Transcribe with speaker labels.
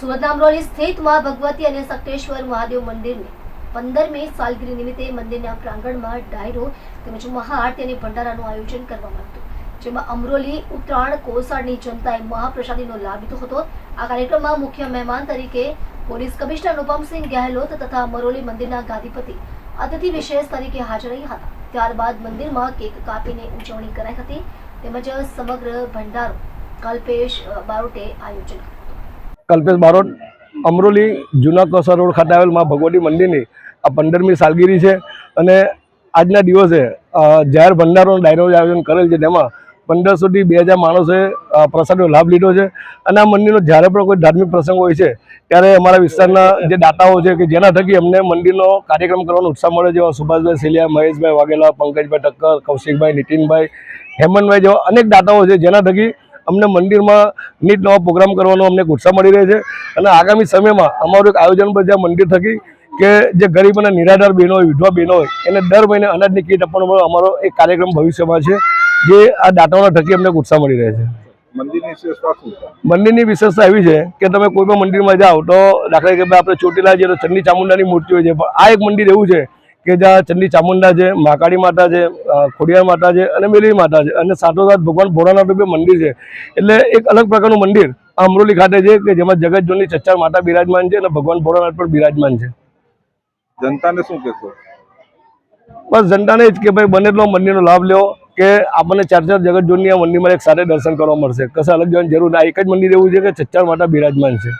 Speaker 1: સુરતના અમરોલી સ્થિતમાં ભગવતી અને સક્તેશ્વર મહાદેવ મંદિરની પંદરમી સાલગીરી નિમિત્તે મંદિરના પ્રાંગણમાં ડાયરો તેમજ મહાઆરતી અને ભંડારાનું આયોજન કરવામાં આવ્યું જેમાં અમરોલી, ઉત્તરાયણ, કોસાડની જનતાએ મહાપ્રસાદીનો લાભ લીધો હતો. આ કાર્યક્રમમાં મુખ્ય મહેમાન તરીકે પોલીસ કમિશનર અનુપમસિંહ ગેહલોત તથા અમરોલી મંદિરના ગાદીપતિ અતિથિ વિશેષ તરીકે હાજર રહ્યા હતા. ત્યારબાદ મંદિરમાં કેક કાપીને ઉજવણી કરાઈ હતી. તેમજ સમગ્ર ભંડારો, કલ્પેશ, બારોટે આયોજન કર્યું.
Speaker 2: કલ્પેશ બારોટ, અમરોલી જૂના કસર રોડ ખાતે આવેલમાં ભગવતી મંદિરની આ પંદરમી સાલગીરી છે અને આજના દિવસે જાહેર ભંડારોનું ડાયરોજ આયોજન કરેલ છે તેમાં પંદરસોથી બે હજાર માણસોએ પ્રસાદનો લાભ લીધો છે. અને આ મંદિરનો જ્યારે પણ કોઈ ધાર્મિક પ્રસંગ હોય છે, ત્યારે અમારા વિસ્તારના જે દાતાઓ છે કે જેના થકી અમને મંદિરનો કાર્યક્રમ કરવાનો ઉત્સાહ મળે જેવા સુભાષભાઈ સેલિયા, મહેશભાઈ વાઘેલા, પંકજભાઈ ઠક્કર, કૌશિકભાઈ, નીતિનભાઈ, હેમંતભાઈ જેવા અનેક દાતાઓ છે જેના થકી અમને મંદિરમાં નીટ નવા પ્રોગ્રામ કરવાનો અમને ઉત્સાહ મળી રહે છે. અને આગામી સમયમાં અમારું એક આયોજન પર મંદિર થકી કે જે ગરીબ અને નિરાધાર બહેનો હોય વિધવા બહેનો હોય એને દર મહિને અનાજની કીટ આપવાનો અમારો એક કાર્યક્રમ ભવિષ્યમાં છે જે આ દાંતાઓના થકી અમને ઉત્સાહ મળી રહે છે.
Speaker 3: મંદિરની વિશેષતા છે?
Speaker 2: મંદિરની વિશેષતા એવી છે કે તમે કોઈ પણ મંદિરમાં જાઓ તો દાખલા તરીકે આપણે ચોટીલા જઈએ તો ચંડી ચામુંડાની મૂર્તિ હોય છે પણ આ એક મંદિર એવું છે કે જ્યાં ચંડી ચામુંડા છે મહાકાળી માતા છે ખોડિયાર માતા છે અને મેલી માતા છે. અને સાથોસાથ ભગવાન ભોળાનાથનું બી મંદિર છે એટલે એક અલગ પ્રકારનું મંદિર અમરોલી ખાતે છે કે જેમાં જગતજોની ચચ્ચાર માતા બિરાજમાન છે અને ભગવાન ભોળાનાથ પણ બિરાજમાન છે.
Speaker 3: જનતાને શું કહેશો?
Speaker 2: બસ જનતાને જ કે ભાઈ બને એટલો મંદિરનો લાભ લેવો કે આપણને ચાર ચાર જગત જોની આ મંદિરમાં એક સાથે દર્શન કરવા મળશે. કશે અલગ જવાની જરૂર ના એક જ મંદિર એવું છે કે ચચ્ચાર માતા બિરાજમાન છે.